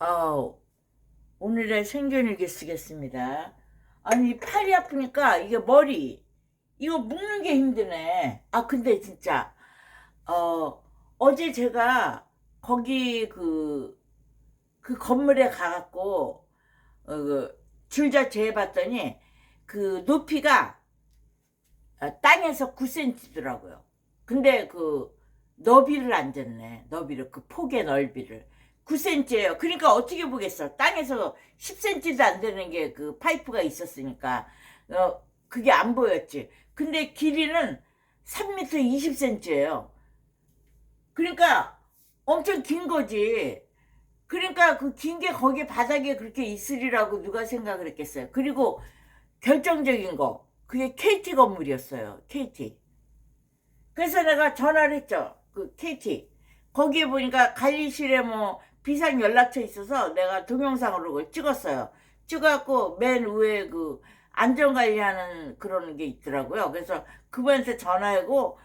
어, 오늘의 생존일기 쓰겠습니다. 아니, 이 팔이 아프니까 이게 머리, 이거 묶는 게 힘드네. 아, 근데 진짜, 어, 어제 제가 거기 그, 그 건물에 가갖고, 어, 그 줄자 재봤더니 그 높이가 어, 땅에서 9cm더라고요. 근데 그 너비를 안 쟀네. 너비를, 그 폭의 넓이를. 9cm예요. 그러니까 어떻게 보겠어. 땅에서 10cm도 안 되는 게 그 파이프가 있었으니까. 어, 그게 안 보였지. 근데 길이는 3m 20cm예요. 그러니까 엄청 긴 거지. 그러니까 그 긴 게 거기 바닥에 그렇게 있으리라고 누가 생각을 했겠어요. 그리고 결정적인 거. 그게 KT 건물이었어요. KT. 그래서 내가 전화를 했죠. 그 KT. 거기에 보니까 관리실에 뭐 비상 연락처 있어서 내가 동영상으로 찍었어요. 찍어갖고 맨 위에 그 안전관리하는 그런 게 있더라고요. 그래서 그분한테 전화하고,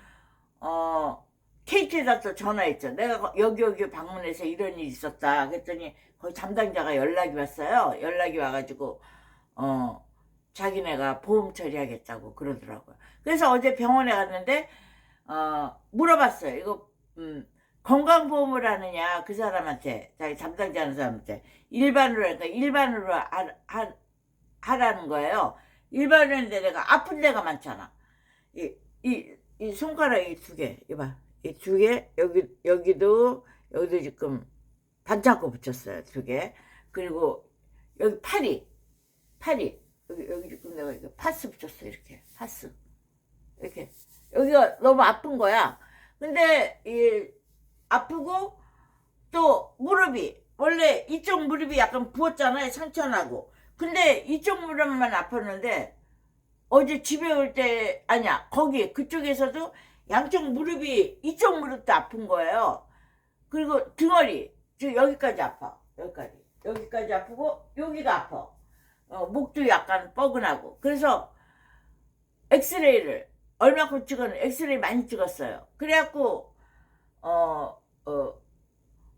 어, KT에다 또 전화했죠. 내가 거- 여기 여기 방문해서 이런 일이 있었다. 그랬더니 거기 담당자가 연락이 왔어요. 연락이 와가지고, 어, 자기네가 보험 처리하겠다고 그러더라고요. 그래서 어제 병원에 갔는데, 어, 물어봤어요. 이거, 음, 건강보험을 하느냐, 그 사람한테, 자기 담당자 하는 사람한테, 일반으로 하니까 일반으로 하, 하, 하라는 거예요. 했는데 내가 아픈 데가 많잖아. 이, 이, 이 손가락 이 두 개, 이봐. 이 두 개, 여기, 여기도, 여기도 지금 반창고 붙였어요. 두 개. 그리고 여기 팔이, 팔이, 여기, 여기 지금 내가 이거 파스 붙였어. 이렇게. 파스. 이렇게. 여기가 너무 아픈 거야. 근데, 이, 아프고, 또 무릎이, 원래 이쪽 무릎이 약간 부었잖아요. 상처나고. 근데 이쪽 무릎만 아팠는데, 어제 집에 올 때, 아니야, 거기, 그쪽에서도 양쪽 무릎이, 이쪽 무릎도 아픈 거예요. 그리고 등허리, 저 여기까지 아파. 여기까지. 여기까지 아프고, 여기가 아파. 어, 목도 약간 뻐근하고. 그래서, 엑스레이를, 얼마큼 찍었는 엑스레이 많이 찍었어요. 그래갖고, 어, 어,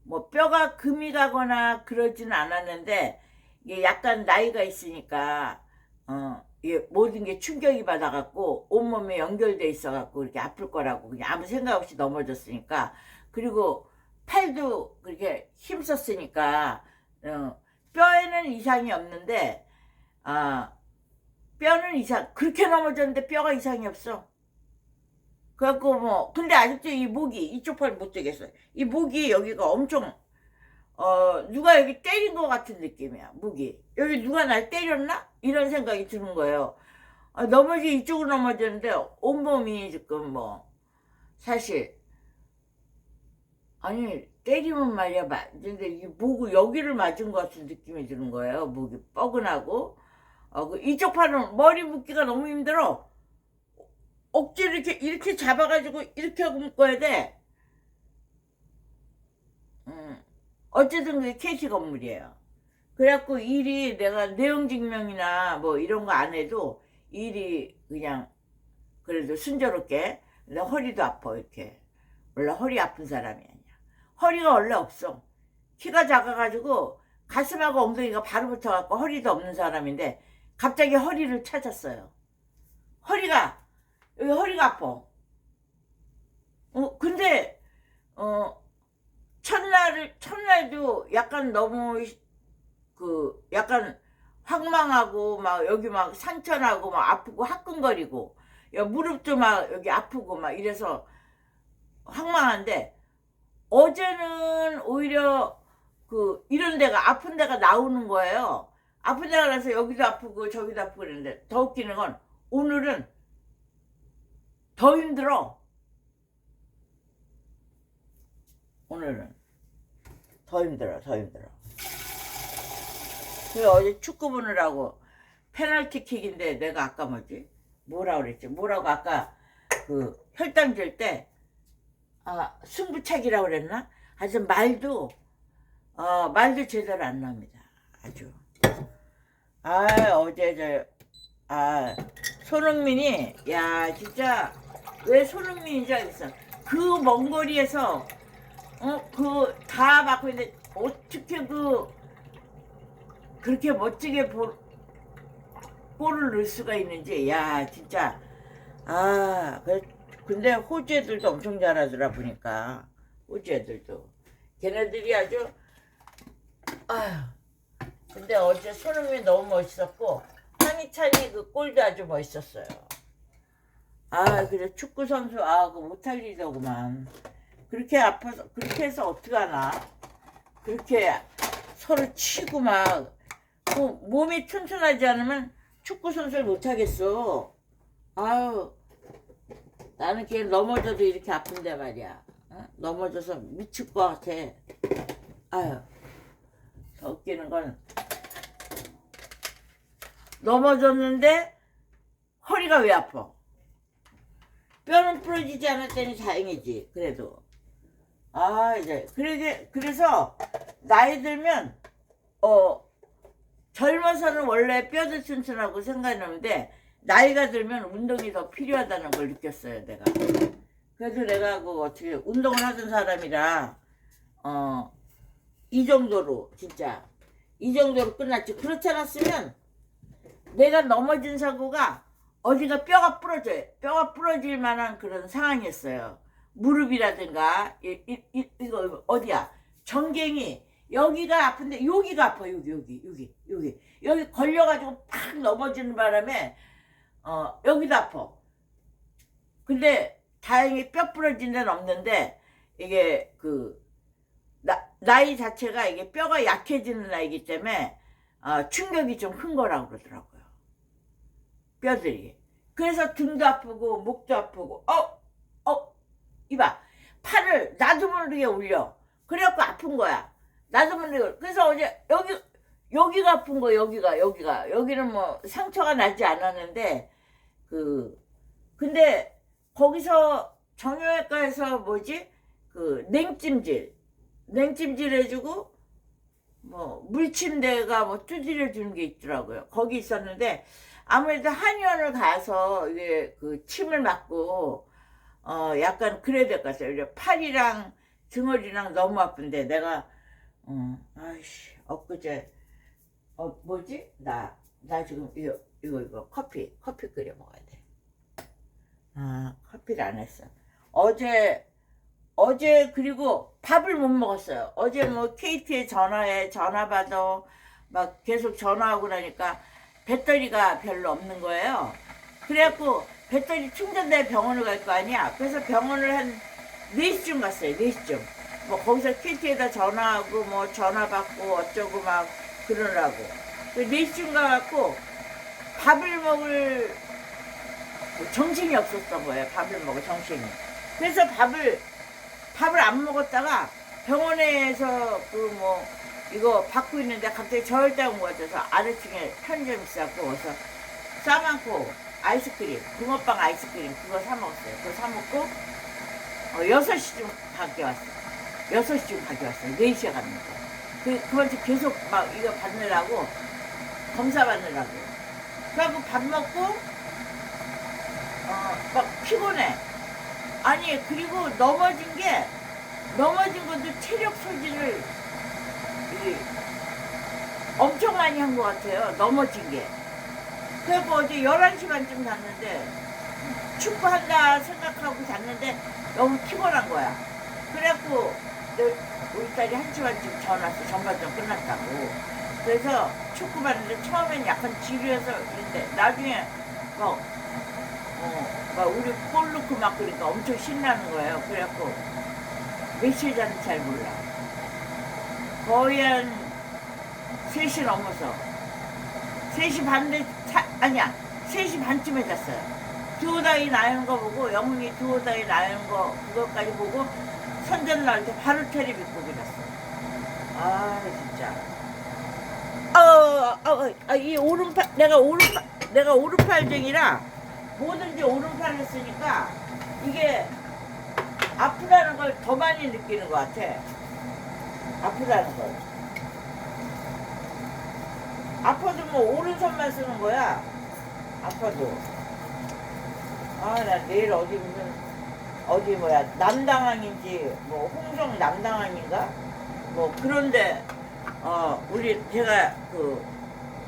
뭐, 뼈가 금이 가거나 그러지는 않았는데, 이게 약간 나이가 있으니까, 어, 이게 모든 게 충격이 받아갖고, 온몸에 연결돼 있어갖고, 이렇게 아플 거라고, 그냥 아무 생각 없이 넘어졌으니까, 그리고 팔도 그렇게 힘썼으니까, 어, 뼈에는 이상이 없는데, 아, 뼈는 이상, 그렇게 넘어졌는데 뼈가 이상이 없어. 그래갖고 뭐, 근데 아직도 이 목이, 이쪽 팔 못 되겠어요. 이 목이 여기가 엄청, 어, 누가 여기 때린 것 같은 느낌이야, 목이. 여기 누가 날 때렸나? 이런 생각이 드는 거예요. 아, 넘어지, 이쪽으로 넘어졌는데, 온몸이 지금 뭐, 사실, 아니, 때리면 말이야, 맞는데, 이 목을 여기를 맞은 것 같은 느낌이 드는 거예요. 목이 뻐근하고. 어, 그 이쪽 팔은 머리 묶기가 너무 힘들어. 억지로 이렇게, 이렇게 잡아가지고 이렇게 하고 묶어야 돼. 음, 어쨌든 그게 캐시 건물이에요. 그래갖고 일이 내가 내용 증명이나 뭐 이런 거 안 해도 일이 그냥 그래도 순조롭게 근데 허리도 아파 이렇게. 원래 허리 아픈 사람이 아니야. 허리가 원래 없어. 키가 작아가지고 가슴하고 엉덩이가 바로 붙어갖고 허리도 없는 사람인데 갑자기 허리를 찾았어요. 허리가 여기 허리가 아파 어 근데 어 첫날을 첫날도 약간 너무 그 약간 황망하고 막 여기 막 상처나고 막 아프고 화끈거리고 야, 무릎도 막 여기 아프고 막 이래서 황망한데 어제는 오히려 그 이런 데가 아픈 데가 나오는 거예요. 아픈 데가 나서 여기도 아프고 저기도 아프고 그랬는데 더 웃기는 건 오늘은 더 힘들어. 오늘은 더 힘들어, 더 힘들어. 그 어제 축구 보느라고 페널티 킥인데 내가 아까 뭐지? 뭐라 그랬지? 뭐라고 아까 그 혈당 잴 때, 아, 승부차기라고 그랬나? 하여튼 말도, 어, 말도 제대로 안 나옵니다. 아주. 아, 어제 저, 아, 손흥민이, 야, 진짜, 왜 손흥민인지 알겠어. 그 먼 거리에서, 어, 그, 다 막고 있는데, 어떻게 그, 그렇게 멋지게 볼, 골을 넣을 수가 있는지. 야 진짜. 아 그- 근데 호주 애들도 엄청 잘하더라 보니까. 호주 애들도. 걔네들이 아주 아휴 근데 어제 손흥민이 너무 멋있었고 황희찬이 그 골도 아주 멋있었어요 아 그래 축구 선수 아 그거 못할 일이더구만 그렇게 아파서 그렇게 해서 어떡하나 그렇게 서로 치고 막그 몸이 튼튼하지 않으면 축구 선수를 못 하겠어. 아유, 나는 걔 넘어져도 이렇게 아픈데 말이야. 어? 넘어져서 미칠 것 같아. 아유, 더 웃기는 건 넘어졌는데 허리가 왜 아파? 뼈는 부러지지 않았다니 다행이지. 그래도 아 이제 그러게 그래서 나이 들면 어 젊어서는 원래 뼈도 튼튼하고 생각했는데 나이가 들면 운동이 더 필요하다는 걸 느꼈어요 내가 그래서 내가 그 어떻게 운동을 하던 사람이라 어 이 정도로 진짜 이 정도로 끝났지 그렇지 않았으면 내가 넘어진 사고가 어디가 뼈가 부러져요 뼈가 부러질 만한 그런 상황이었어요. 무릎이라든가 이, 이, 이, 이거 어디야? 정갱이. 여기가 아픈데 여기가 아파 여기 여기 여기 여기. 여기 걸려가지고 팍 넘어지는 바람에 어 여기도 아파. 근데 다행히 뼈 부러진 데는 없는데 이게 그 나, 나이 자체가 이게 뼈가 약해지는 나이기 때문에 어, 충격이 좀 큰 거라고 그러더라고요 뼈들이. 그래서 등도 아프고 목도 아프고 어 어 이봐. 팔을 나도 모르게 올려. 그래갖고 아픈 거야. 나도 모르게 그래서 어제 여기 여기가 아픈 거 여기가 여기가. 여기는 뭐 상처가 나지 않았는데 그 근데 거기서 정형외과에서 뭐지? 그 냉찜질. 냉찜질 해주고 뭐 물침대가 뭐 두드려 주는 게 있더라고요. 거기 있었는데 아무래도 한의원을 가서 이게 그 침을 맞고 어 약간 그래야 될 것 같아요. 이제 팔이랑 등허리랑 너무 아픈데 내가 어 아이씨 엊그제 어 뭐지? 나나 지금 이거 이거 이거 커피 커피 끓여 먹어야 돼 아 커피를 안 했어. 어제 어제 그리고 밥을 못 먹었어요. 어제 뭐 KT에 전화해 전화 받아 막 계속 전화하고 나니까 배터리가 별로 없는 거예요. 그래갖고 배터리 충전돼 병원을 갈 거 아니야. 그래서 병원을 한 4시쯤 갔어요 4시쯤. 뭐 거기서 KT에다 전화하고 뭐 전화 받고 어쩌고 막 그러라고. 그 4시쯤 가갖고 밥을 먹을 정신이 없었던 거예요 밥을 먹을 정신이. 그래서 밥을 밥을 안 먹었다가 병원에서 그 뭐 이거 받고 있는데 갑자기 저혈당 온것 같아서 아래층에 편의점 있었고 그래서 싸만고 아이스크림 붕어빵 아이스크림 그거 사 먹었어요. 그거 사 먹고 어, 6시쯤 밖에 왔어요. 6시쯤 밖에 왔어요. 4시에 갔는데 그, 그걸 계속 막 이거 받느라고 검사 받느라고. 그래갖고 밥 먹고 어, 막 피곤해. 아니 그리고 넘어진 게 넘어진 것도 체력 소진을 이, 엄청 많이 한 것 같아요 넘어진 게 그래서 어제 11시 반쯤 잤는데 축구한다 생각하고 잤는데 너무 피곤한 거야 그래갖고 내- 우리 딸이 1시 반쯤 전화 왔어 전반전 끝났다고 그래서 축구 봤는데 처음엔 약간 지루해서 그랬는데 나중에 막 어, 막 우리 골 넣고 막 그러니까 엄청 신나는 거예요. 그래갖고 몇 시에 잤는지 잘 몰라. 거의 한 3시 넘어서 3시 반대 차, 아니야 3시 반쯤에 잤어요. 두호다이 나는 거 보고 영웅이 두호다이 나는 거 그것까지 보고 선전 나올 때 바로 테레비 보고 일었어. 아 진짜. 어, 어, 이 오른팔 내가 오른팔 내가 오른팔쟁이라 뭐든지 오른팔 했으니까 이게 아프다는 걸 더 많이 느끼는 것 같아. 아프다는 걸. 아파도 뭐 오른손만 쓰는 거야. 아파도. 아, 나 내일 어디 무슨, 어디 뭐야, 남당항인지, 뭐, 홍성 남당항인가? 뭐, 그런데 어 우리 제가 그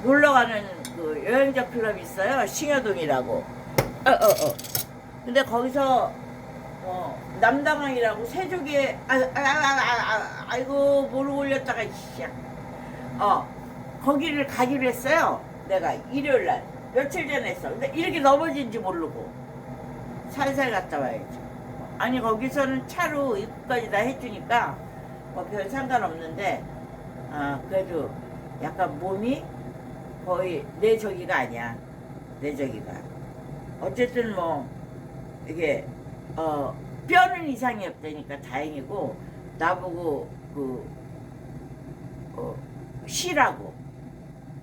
놀러 가는 그 여행자 클럽 있어요 싱여동이라고 어 어 어 근데 거기서 어 남당항이라고 세조개 아, 아, 아, 아, 아, 아 이고 모르고 올렸다가 씨야. 어 거기를 가기로 했어요. 내가 일요일 날 며칠 전에 했어. 근데 이렇게 넘어진지 모르고 살살 갔다 와야지. 아니 거기서는 차로 입구까지 다 해주니까 뭐 별 상관없는데 아 그래도 약간 몸이 거의 내 저기가 아니야. 내 저기가. 어쨌든 뭐 이게 어 뼈는 이상이 없다니까 다행이고 나보고 그 어, 쉬라고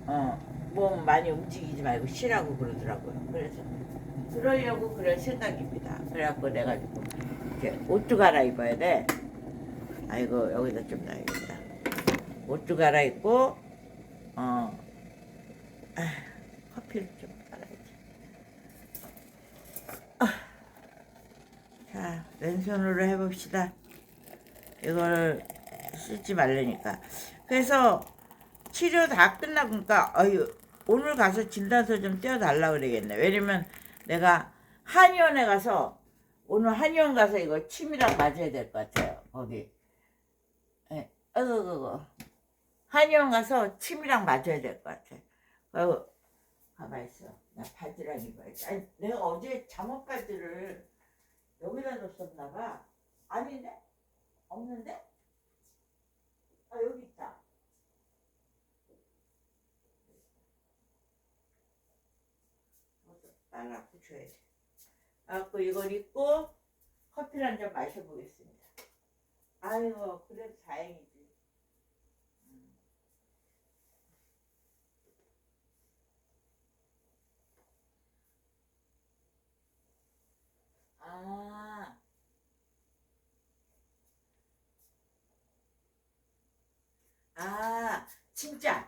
어몸 많이 움직이지 말고 쉬라고 그러더라고요. 그래서 그러려고 그럴 생각입니다. 그래갖고 내가 이렇게 옷도 갈아입어야 돼. 아이고 여기다 좀 놔야겠다. 옷도 갈아입고 어 아, 커피를 좀 빨아야지 아, 자 왼손으로 해봅시다. 이거를 쓰지 말라니까. 그래서 치료 다 끝나니까 어유 오늘 가서 진단서 좀 떼어달라 그러겠네. 왜냐면 내가 한의원에 가서 오늘 한의원 가서 이거 침이랑 맞아야 될 것 같아요 거기. 예, 어이구 어이구. 한의원 가서 침이랑 맞아야 될 것 같아. 어, 가만 있어. 나 바지랑 입어야지 아니 내가 어제 잠옷 바지를 여기다 뒀었나 봐 아닌데? 없는데? 아 여기 있다 빨라 붙여야지. 갖고 이걸 입고 커피를 한 잔 마셔보겠습니다. 아이고 그래도 다행이지. 음. 아. 아, 진짜.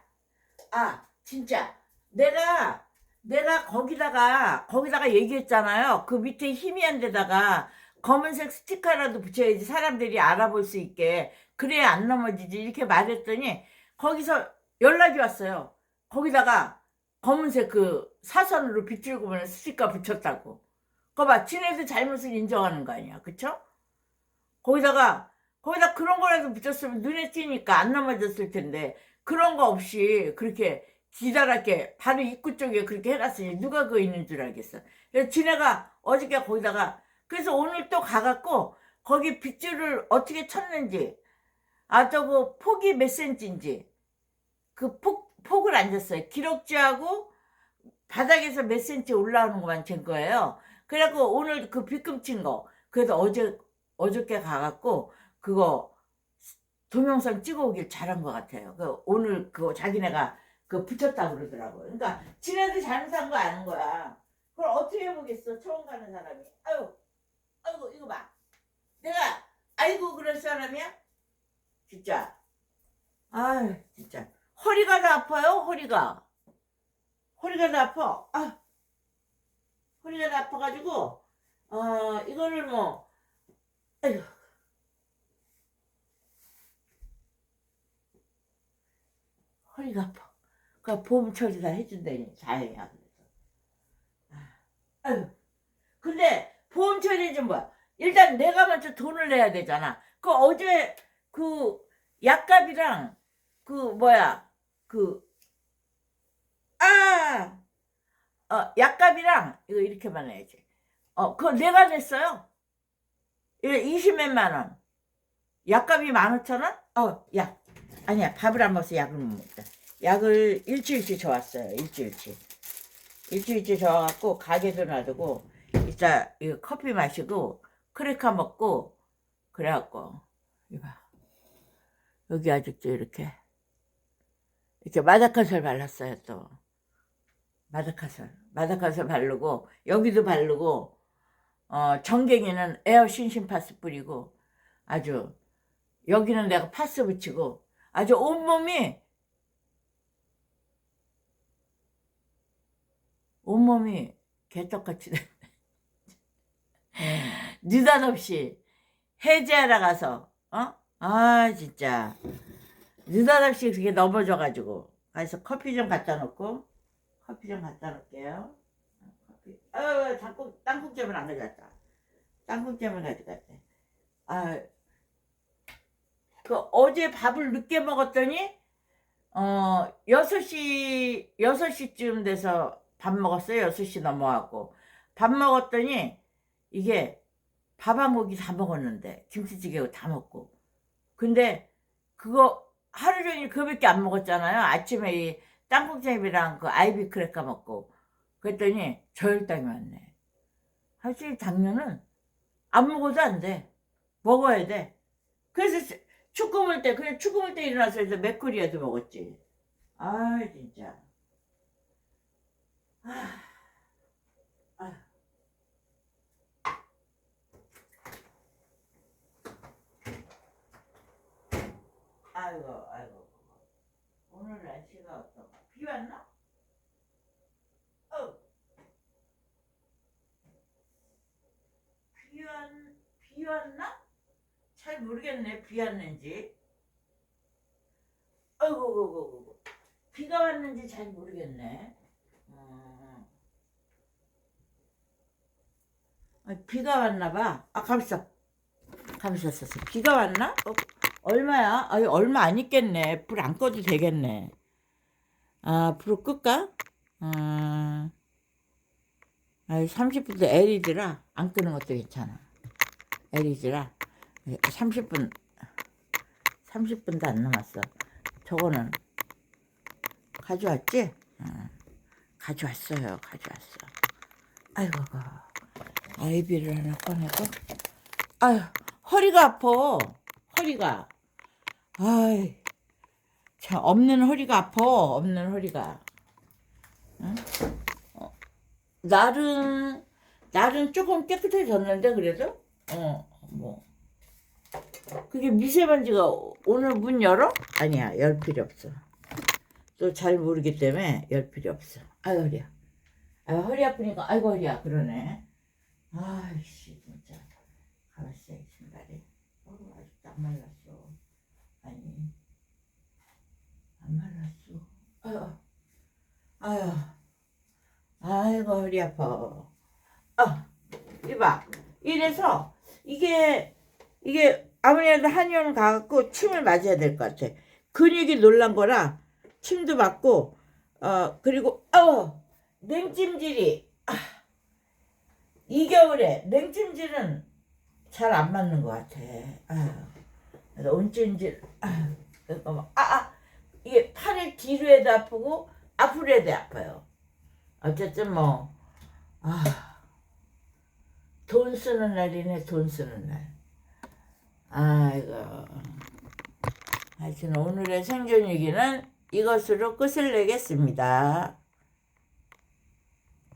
아, 진짜. 내가 내가 거기다가 거기다가 얘기했잖아요. 그 밑에 희미한 데다가 검은색 스티커라도 붙여야지 사람들이 알아볼 수 있게 그래야 안 넘어지지 이렇게 말했더니 거기서 연락이 왔어요. 거기다가 검은색 그 사선으로 빗줄고 보는 스티커 붙였다고. 거봐, 지네들 잘못을 인정하는 거 아니야, 그쵸? 거기다가 거기다 그런 거라도 붙였으면 눈에 띄니까 안 넘어졌을 텐데 그런 거 없이 그렇게 기다랗게 바로 입구 쪽에 그렇게 해놨으니 누가 그거 있는 줄 알겠어. 그래서 지네가 어저께 거기다가 그래서 오늘 또 가갖고 거기 빗줄을 어떻게 쳤는지 아저그 폭이 몇 센치인지 그 폭, 폭을 안 졌어요. 기록지하고 바닥에서 몇 센치 올라오는 것만 잰 거예요. 그래갖고 오늘 그 빗금 친 거. 그래서 어제 어저께 가갖고 그거 동영상 찍어오길 잘한 것 같아요. 그 오늘 그거 자기네가 그 붙였다 그러더라고요. 그러니까 지네들 잘못한 거 아는 거야. 그걸 어떻게 해보겠어? 처음 가는 사람이. 아유, 아이고 이거 봐. 내가 아이고 그럴 사람이야? 진짜. 아유 진짜. 허리가 다 아파요. 허리가. 허리가 다 아파. 아, 허리가 다 아파가지고 어 이거를 뭐 아유. 허리가 아파. 그 보험 처리 다 해준다니 다행이야. 그래서. 아. 근데 보험 처리 좀 뭐야? 일단 내가 먼저 돈을 내야 되잖아. 그 어제 그 약값이랑 그 뭐야 그 아, 어 약값이랑 이거 이렇게만 해야지. 어 그거 내가 냈어요. 이거 20몇만 원. 약값이 15,000원? 어, 야. 아니야, 밥을 안 먹어서 약을 못 먹자. 약을 일주일치 줘왔어요, 일주일치. 일주일치 줘갖고, 가게도 놔두고, 이따 이거 커피 마시고, 크래커 먹고, 그래갖고, 이거 봐. 여기 아직도 이렇게, 이렇게 마다카솔 발랐어요, 또. 마다카솔. 마다카솔 바르고, 여기도 바르고, 어, 정갱이는 에어 신신 파스 뿌리고, 아주, 여기는 내가 파스 붙이고, 아주 온몸이, 온몸이 개떡같이 됐네. 느닷없이 해제하러 가서, 어? 아, 진짜. 느닷없이 그게 넘어져가지고 그래서 커피 좀 갖다 놓고 커피 좀 갖다 놓을게요 커피 어 땅콩 땅콩잼을 안 가져왔다 땅콩잼을 가져갔대 아 그 어제 밥을 늦게 먹었더니 어 6시 6시쯤 돼서 밥 먹었어요 6시 넘어가고 밥 먹었더니 이게 밥 한 고기 다 먹었는데 김치찌개 다 먹고 근데 그거 하루 종일 그거밖에 안 먹었잖아요. 아침에 이 땅콩잼이랑 그 아이비 크래커 먹고 그랬더니 저혈당이 왔네. 사실 당뇨는 안 먹어도 안 돼. 먹어야 돼. 그래서 물 때, 그냥 물때 일어나서 이제 맥코리아도 먹었지. 아, 진짜. 아, 아. 아이고, 아이고. 오늘 날씨가 어떤가? 비 왔나? 어. 비 왔, 비 왔나? 잘 모르겠네, 비 왔는지. 아이고. 비가 왔는지 잘 모르겠네. 어. 아, 비가 왔나 봐. 아, 감있어. 감있었어. 비가 왔나? 어, 얼마야? 아유, 얼마 안 있겠네. 불 안 꺼도 되겠네. 아, 불을 끌까? 아, 아유, 30분도 LED라 안 끄는 것도 괜찮아. LED라 30분, 30분도 안 남았어. 저거는 가져왔지? 어, 가져왔어요. 가져왔어. 아이고, 아이비를 하나 꺼내고. 아유, 허리가 아파. 허리가. 아이, 참, 없는 허리가 아파. 없는 허리가. 응? 어, 날은, 날은 조금 깨끗해졌는데, 그래도? 어, 뭐. 그게 미세먼지가 오늘 문 열어? 아니야, 열 필요 없어. 또 잘 모르기 때문에 열 필요 없어. 아유, 허리야. 아유, 허리 아프니까, 아이고, 허리야. 그러네. 아이씨, 진짜. 가만있어, 이 신발이. 어, 아직도 안 말랐어. 아니, 안 말랐어. 아유, 아유, 아이고, 허리 아파. 아, 이봐. 이래서, 이게, 이게, 아무래도 한의원 가갖고 침을 맞아야 될 것 같아. 근육이 놀란 거라 침도 맞고, 어, 그리고, 어, 냉찜질이, 아, 이 겨울에 냉찜질은 잘 안 맞는 것 같아. 그래서 온찜질, 아유, 그거 막, 아, 아, 이게 팔을 뒤로 해도 아프고, 앞으로 해도 아파요. 어쨌든 뭐, 아, 돈 쓰는 날이네, 돈 쓰는 날. 아이고. 하여튼 오늘의 생존 얘기는 이것으로 끝을 내겠습니다.